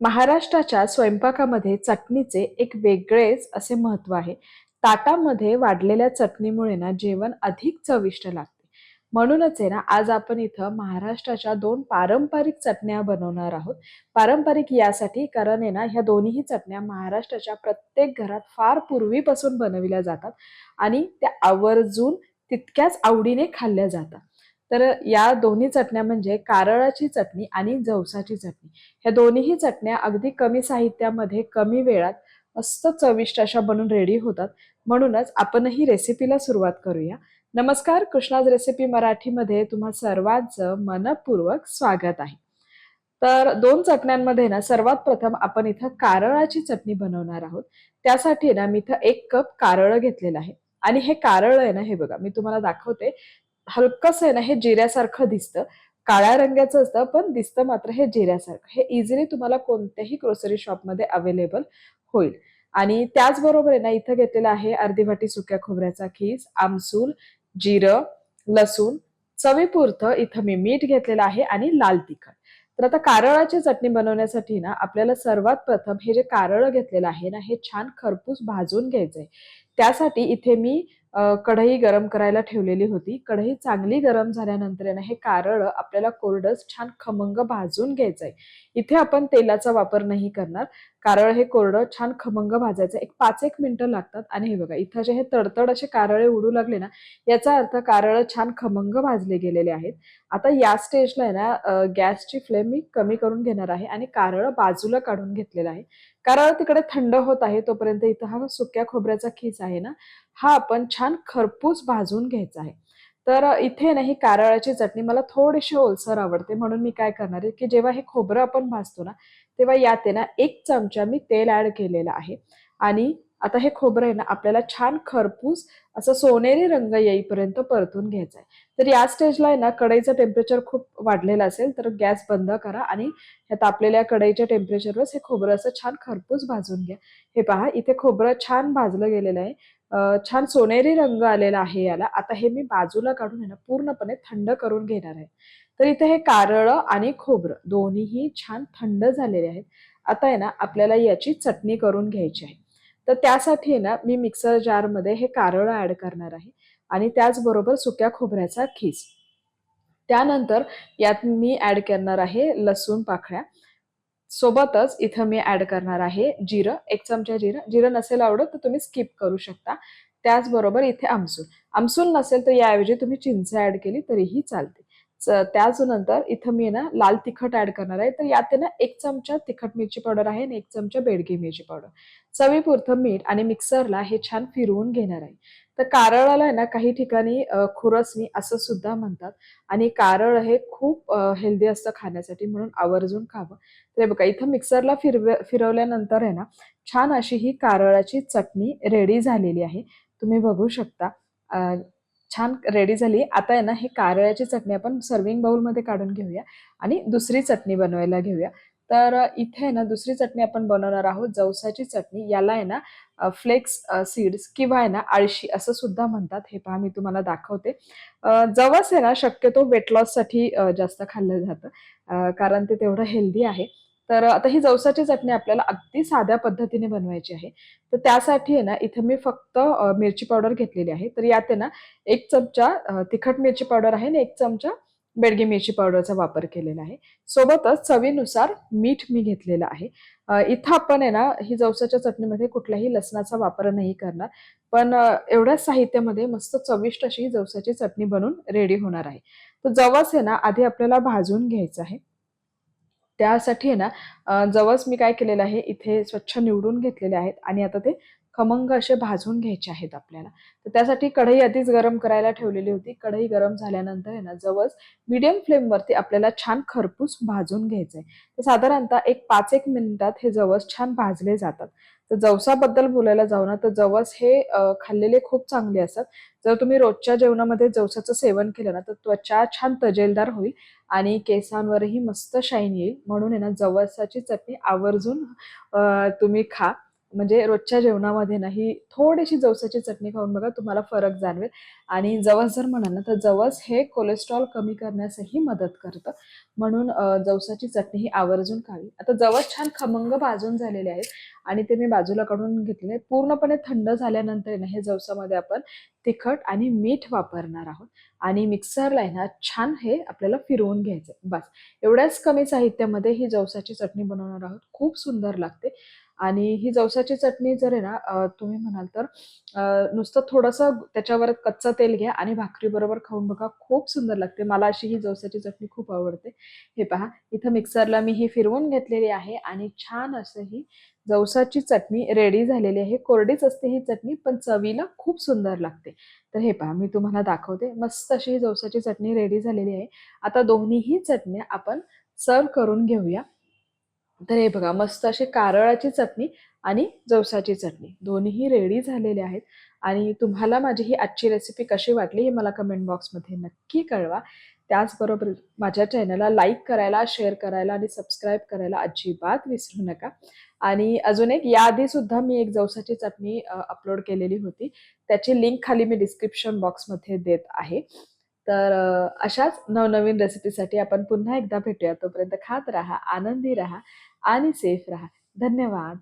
महाराष्ट्राच्या स्वयंपाकामध्ये चटणीचे एक वेगळेच असे महत्त्व आहे. ताटामध्ये वाढलेल्या चटणीमुळे ना जेवण अधिक चविष्ट लागते. म्हणूनच आहे ना आज आपण इथं महाराष्ट्राच्या दोन पारंपरिक चटण्या बनवणार आहोत. पारंपरिक यासाठी कारण आहे ना ह्या दोन्ही चटण्या महाराष्ट्राच्या प्रत्येक घरात फार पूर्वीपासून बनविल्या जातात आणि त्या आवर्जून तितक्याच आवडीने खाल्ल्या जातात. तर या दोन्ही चटण्या म्हणजे कारळाची चटणी आणि जवसाची चटणी. ह्या दोन्हीही चटण्या अगदी कमी साहित्यामध्ये कमी वेळात मस्त चविष्ट अशा बनून रेडी होतात. म्हणूनच आपणही रेसिपीला सुरुवात करूया. नमस्कार कृष्णाज रेसिपी मराठीमध्ये तुम्हा सर्वांचं मनपूर्वक स्वागत आहे. तर दोन चटण्यांमध्ये ना सर्वात प्रथम आपण इथं कारळाची चटणी बनवणार आहोत. त्यासाठी ना मी इथं एक कप कारळ घेतलेलं आहे. आणि हे कारळ आहे ना हे बघा मी तुम्हाला दाखवते. हलकस आहे ना हे जिऱ्यासारखं दिसतं. काळ्या रंगाचं असतं पण दिसतं मात्र हे जिऱ्यासारखं. हे इझिली तुम्हाला कोणत्याही ग्रोसरी शॉपमध्ये अवेलेबल होईल. आणि त्याचबरोबर आहे ना इथं घेतलेलं आहे अर्धी वाटी सुक्या खोबऱ्याचा खीस आमसूल जिरं लसूण चवीपुरतं इथं मी मीठ घेतलेलं आहे आणि लाल तिखट. तर आता कारळाची चटणी बनवण्यासाठी ना आपल्याला सर्वात प्रथम हे जे कारळ घेतलेलं आहे ना हे छान खरपूस भाजून घ्यायचंय. त्यासाठी इथे मी कढई गरम करायला ठेवलेली होती. कढई चांगली गरम झाल्यानंतर हे कारळ आपल्याला कोरडस छान खमंग भाजून घ्यायचं आहे इथे आपण तेलाचा वापर नाही करणार. कारळ हे कोरडं छान खमंग भाजायचं. एक पाच एक मिनिटं लागतात. आणि हे बघा इथं जे हे तडतड असे कारळे उडू लागले ना याचा अर्थ कारळ छान खमंग भाजले गेलेले आहेत. आता या स्टेजला आहे ना गॅसची फ्लेम मी कमी करून घेणार आहे आणि कारळ बाजूला काढून घेतलेला आहे. कारळ तिकडे थंड होत आहे तोपर्यंत इथं हा सुक्या खोबऱ्याचा खीस आहे ना हा आपण छान खरपूस भाजून घ्यायचा आहे. तर इथे ना ही कारळाची चटणी मला थोडीशी ओलसर आवडते. म्हणून मी काय करणार आहे की जेव्हा हे खोबरं आपण भाजतो ना तेव्हा यात आहे ना एक चमचा मी तेल ऍड केलेलं आहे. आणि आता हे खोबरं आहे ना आपल्याला छान खरपूस असं सोनेरी रंग येईपर्यंत परतून घ्यायचं आहे. तर या स्टेजला आहे ना कढईचं टेम्परेचर खूप वाढलेलं असेल तर गॅस बंद करा आणि ह्या तापलेल्या कढईच्या टेम्परेचरवरच हे खोबरं असं छान खरपूस भाजून घ्या. हे पहा इथे खोबरं छान भाजलं गेलेलं आहे. छान सोनेरी रंग आलेला आहे याला. आता हे मी बाजूला काढून ना पूर्णपणे थंड करून घेणार आहे. तर इथे हे कारळ आणि खोबरं दोन्हीही छान थंड झालेले आहेत. आता आहे ना आपल्याला याची चटणी करून घ्यायची आहे. तर त्यासाठी ना मी मिक्सर जारमध्ये हे कारळ ॲड करणार आहे. आणि त्याचबरोबर सुक्या खोबऱ्याचा खीस. त्यानंतर यात मी ॲड करणार आहे लसूण पाखळ्या सोबतच इथं मी ऍड करणार आहे जिरं एक चमचा जिरं. जिरं नसेल आवडत तर तुम्ही स्किप करू शकता. त्याचबरोबर इथे आमसूल. आमसूल नसेल तर याऐवजी तुम्ही चिंच ऍड केली तरीही चालते. त्याच नंतर इथं मी ना लाल तिखट ऍड करणार आहे. तर यात ना एक चमचा तिखट मिरची पावडर आहे आणि एक चमचा बेडगी मिरची पावडर चवीपुरतं मीठ आणि मिक्सरला हे छान फिरवून घेणार आहे. तर कारळाला आहे ना काही ठिकाणी खुरसणी असं सुद्धा म्हणतात. आणि कारळ हे खूप हेल्दी असतं खाण्यासाठी म्हणून आवर्जून खावं. तर बघा इथं मिक्सरला फिरव फिरवल्यानंतर आहे ना छान अशी ही कारळाची चटणी रेडी झालेली आहे. तुम्ही बघू शकता. छान रेडी झाली. आता आहे ना हे कारळ्याची चटणी आपण सर्विंग बाउलमध्ये काढून घेऊया आणि दुसरी चटणी बनवायला घेऊया. तर इथे आहे ना दुसरी चटणी आपण बनवणार आहोत जवसाची चटणी. याला आहे ना फ्लेक्स सीड्स किंवा आहे ना आळशी असं सुद्धा म्हणतात. हे पहा मी तुम्हाला दाखवते. जवस आहे ना शक्यतो वेट लॉससाठी जास्त खाल्लं जातं कारण ते तेवढं हेल्दी आहे. तर आता ही जवसाची चटणी आपल्याला अगदी साध्या पद्धतीने बनवायची आहे. तर त्यासाठी आहे ना इथे मी फक्त मिरची पावडर घेतलेली आहे. तर यात आहे ना एक चमचा तिखट मिरची पावडर आहे आणि एक चमचा बेडगी मिरची पावडरचा वापर केलेला आहे. सोबतच चवीनुसार मीठ मी घेतलेलं आहे. इथं आपण आहे ना ही जवसाच्या चटणीमध्ये कुठल्याही लसणाचा वापर नाही करणार. पण एवढ्या साहित्यामध्ये मस्त चविष्ट अशी जवसाची चटणी बनून रेडी होणार आहे. तर जवस आहे ना आधी आपल्याला भाजून घ्यायचं आहे. त्यासाठी आहे ना जवस मी काय केलेलं आहे इथे स्वच्छ निवडून घेतलेले आहेत. आणि आता ते खमंग असे भाजून घ्यायचे आहेत आपल्याला. तर त्यासाठी कढई आधीच गरम करायला ठेवलेली होती. कढई गरम झाल्यानंतर आहे ना जवस मीडियम फ्लेमवरती आपल्याला छान खरपूस भाजून घ्यायचं आहे तर साधारणतः एक पाच एक मिनिटात हे जवस छान भाजले जातात. तर जवसाबद्दल बोलायला जाऊ ना तर जवस हे खाल्लेले खूप चांगले असतात. जर तुम्ही रोजच्या जेवणामध्ये जवसाचं सेवन केलं ना तर त्वचा छान तजेलदार होईल आणि केसांवरही मस्त शाईन येईल. म्हणून आहे ना जवसाची चटणी आवर्जून तुम्ही खा. म्हणजे रोजच्या जेवणामध्ये ना ही थोडीशी जवसाची चटणी खाऊन बघा तुम्हाला फरक जाणवेल. आणि जवस जर म्हणाल ना तर जवस हे कोलेस्ट्रॉल कमी करण्यासही मदत करतं. म्हणून जवसाची चटणी ही आवर्जून खावी. आता जवस छान खमंग भाजून झालेले आहेत आणि ते मी बाजूला काढून घेतलेले पूर्णपणे थंड झाल्यानंतर ना हे जवसामध्ये आपण तिखट आणि मीठ वापरणार आहोत. आणि मिक्सरला आहे ना छान हे आपल्याला फिरवून घ्यायचं बस. एवढ्याच कमी साहित्यामध्ये ही जवसाची चटणी बनवणार आहोत. खूप सुंदर लागते. आणि ही जवसाची चटणी जर आहे ना तुम्ही म्हणाल तर नुसतं थोडंसं त्याच्यावर कच्चं तेल घ्या आणि भाकरीबरोबर खाऊन बघा खूप सुंदर लागते. मला अशी ही जवसाची चटणी खूप आवडते. हे पहा इथं मिक्सरला मी ही फिरवून घेतलेली आहे आणि छान असं ही जवसाची चटणी रेडी झालेली आहे. कोरडीच असते ही चटणी पण चवीला खूप सुंदर लागते. तर हे पहा मी तुम्हाला दाखवते. मस्त अशी ही जवसाची चटणी रेडी झालेली आहे. आता दोन्हीही चटण्या आपण सर्व करून घेऊया. तर हे बघा मस्त अशी कारळाची चटणी आणि जवसाची चटणी. दोन्हीही रेडी झालेले आहेत. आणि तुम्हाला माझी ही आजची रेसिपी कशी वाटली हे मला कमेंट बॉक्समध्ये नक्की कळवा. त्याचबरोबर माझ्या चॅनलला लाईक करायला शेअर करायला आणि सबस्क्राईब करायला अजिबात विसरू नका. आणि अजून एक याआधी सुद्धा मी एक जवसाची चटणी अपलोड केलेली होती. त्याची लिंक खाली मी डिस्क्रिप्शन बॉक्समध्ये देत आहे. तर अशाच नवनवीन रेसिपीसाठी आपण पुन्हा एकदा भेटूया. तोपर्यंत खात राहा आनंदी राहा. आणि सेफ राहा. धन्यवाद.